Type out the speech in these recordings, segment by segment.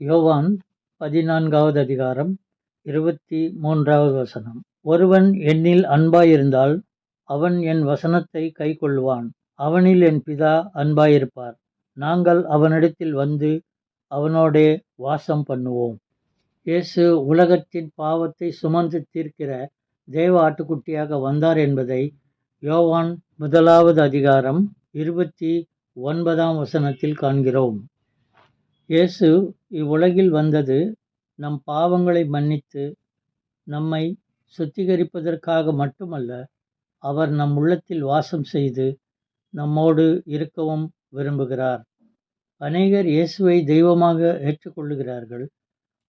யோவான் பதினான்காவது அதிகாரம் இருபத்தி மூன்றாவது வசனம். ஒருவன் என்னில் அன்பாயிருந்தால் அவன் என் வசனத்தை கைக்கொள்வான். அவனில் என் பிதா அன்பாயிருப்பார். நாங்கள் அவனிடத்தில் வந்து அவனோடே வாசம் பண்ணுவோம். இயேசு உலகத்தின் பாவத்தை சுமந்து தீர்க்கிற தேவ ஆட்டுக்குட்டியாக வந்தார் என்பதை யோவான் முதலாவது அதிகாரம் இருபத்தி ஒன்பதாம் வசனத்தில் காண்கிறோம். இயேசு இவ்வுலகில் வந்தது நம் பாவங்களை மன்னித்து நம்மை சுத்திகரிப்பதற்காக மட்டுமல்ல அவர் நம் உள்ளத்தில் வாசம் செய்து நம்மோடு இருக்கவும் விரும்புகிறார். அநேகர் இயேசுவை தெய்வமாக ஏற்றுக்கொள்ளுகிறார்கள்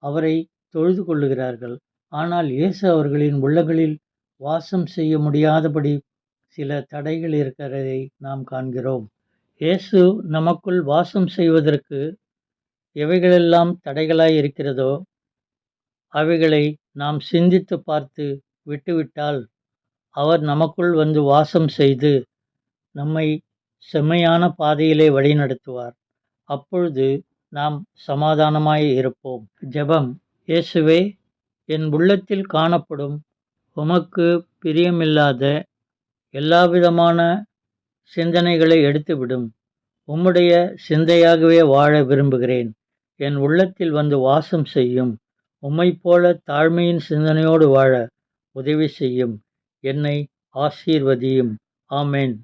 அவரை தொழுது கொள்ளுகிறார்கள். ஆனால் இயேசு அவர்களின் உள்ளங்களில் வாசம் செய்ய முடியாதபடி சில தடைகள் இருக்கிறதை நாம் காண்கிறோம். இயேசு நமக்குள் வாசம் செய்வதற்கு எவைகளெல்லாம் தடைகளாய் இருக்கிறதோ அவைகளை நாம் சிந்தித்து பார்த்து விட்டுவிட்டால் அவர் நமக்குள் வந்து வாசம் செய்து நம்மை செம்மையான பாதையிலே வழிநடத்துவார். அப்பொழுது நாம் சமாதானமாய் இருப்போம். ஜெபம். இயேசுவே என் உள்ளத்தில் காணப்படும் உமக்கு பிரியமில்லாத எல்லாவிதமான சிந்தனைகளை எடுத்துவிடும். உம்முடைய சிந்தையாகவே வாழ விரும்புகிறேன். என் உள்ளத்தில் வந்து வாசம் செய்யும். உம்மைப் போல தாழ்மையின் சிந்தனையோடு வாழ உதவி செய்யும். என்னை ஆசீர்வதியும். ஆமேன்.